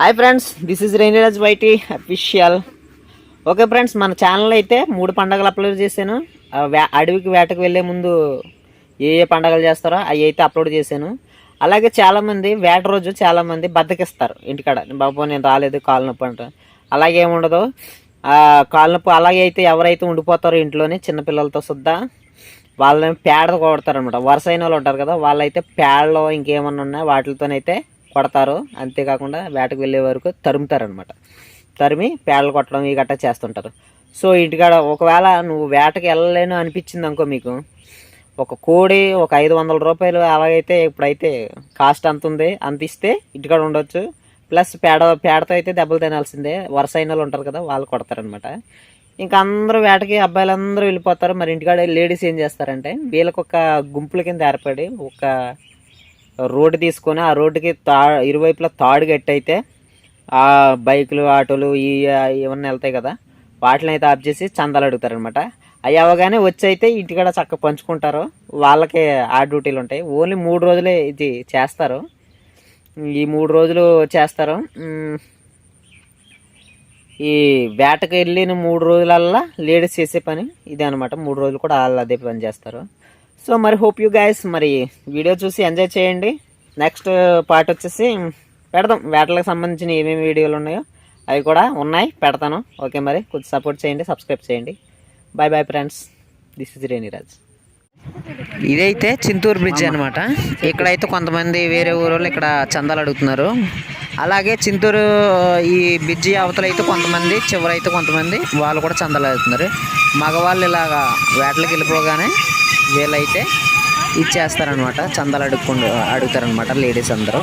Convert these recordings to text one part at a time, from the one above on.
Hi friends this is Reniraj YT official okay friends మన channel అయితే మూడు పండగలు అప్లోడ్ చేశాను. అడవికి వేటకు వెళ్ళే ముందు ఏ ఏ పండగలు చేస్తారో అవి అయితే అప్లోడ్ చేశాను. అలాగే చాలామంది వేట రోజు చాలామంది బద్దకిస్తారు ఇంటికాడ. బాబు నేను రాలేదు కాలు నొప్పి అంటారు. అలాగే ఏముండదు. కాలు నొప్పి అలాగే అయితే ఎవరైతే ఉండిపోతారో ఇంట్లోనే చిన్నపిల్లలతో సుద్దా వాళ్ళని పేడ కొడతారనమాట వరుస అయిన వాళ్ళు ఉంటారు కదా వాళ్ళైతే పేడలో ఇంకేమన్నా ఉన్నాయి వాటితోనైతే కొడతారు అంతేకాకుండా వేటకు వెళ్ళే వరకు తరుముతారనమాట తరిమి పేడలు కొట్టడం ఈ గట్టా చేస్తుంటారు. సో ఇంటికాడ ఒకవేళ నువ్వు వేటకి వెళ్ళలేను అనిపించింది అనుకో మీకు ఒక కోడి ఒక ఐదు వందల రూపాయలు అలాగైతే ఇప్పుడైతే కాస్ట్ అంత ఉంది అంత ఇస్తే ఇంటికాడ ఉండొచ్చు. ప్లస్ పేడ పేడతో అయితే దెబ్బలు తినాల్సిందే వరుస అయిన వాళ్ళు ఉంటారు కదా వాళ్ళు కొడతారనమాట ఇంకా అందరూ వేటకి అబ్బాయిలందరూ వెళ్ళిపోతారు. మరి ఇంటికాడ లేడీస్ ఏం చేస్తారంటే వీళ్ళకి ఒక గుంపుల కింద ఏర్పడి ఒక రోడ్డు తీసుకొని ఆ రోడ్డుకి తా ఇరువైపులా తాడు కట్టయితే ఆ బైకులు ఆటోలు ఈ ఇవన్నీ వెళ్తాయి కదా. వాటిని అయితే ఆఫ్ చేసి చందాలు అడుగుతారనమాట అవి అవగానే వచ్చి అయితే ఇంటికాడ చక్క పంచుకుంటారు. వాళ్ళకి ఆ డ్యూటీలు ఉంటాయి. ఓన్లీ మూడు రోజులే ఇది చేస్తారు. ఈ మూడు రోజులు చేస్తారు. ఈ వేటకు వెళ్ళిన మూడు రోజులల్లా లేడీస్ చేసే పని ఇదే అనమాట మూడు రోజులు కూడా వాళ్ళు అదే పని చేస్తారు. సో మరి హోప్ యూ గైస్ మరి వీడియో చూసి ఎంజాయ్ చేయండి. నెక్స్ట్ పార్ట్ వచ్చేసి పెడదాం. వేటలకు సంబంధించిన ఏమేమి వీడియోలు ఉన్నాయో అవి కూడా ఉన్నాయి. పెడతాను. ఓకే మరి. కొంచెం సపోర్ట్ చేయండి. సబ్స్క్రైబ్ చేయండి. Bye bye friends this is Reniraj ఇదైతే చింతూరు బ్రిడ్జ్ అనమాట ఇక్కడైతే కొంతమంది వేరే ఊరోళ్ళు ఇక్కడ చందాలు అడుగుతున్నారు. అలాగే చింతూరు ఈ బ్రిడ్జి అవతల అయితే కొంతమంది చివరైతే కొంతమంది వాళ్ళు కూడా చందాలు అడుగుతున్నారు. మగవాళ్ళు ఇలాగా వేటలకు వెళ్ళిపోగానే వీళ్ళైతే ఇచ్చేస్తారనమాట చందాలు అడుక్కుంటూ అడుగుతారనమాట లేడీస్ అందరూ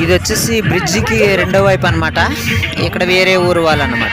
ఇది వచ్చేసి బ్రిడ్జికి రెండో వైపు అనమాట ఇక్కడ వేరే ఊరు వాళ్ళు అనమాట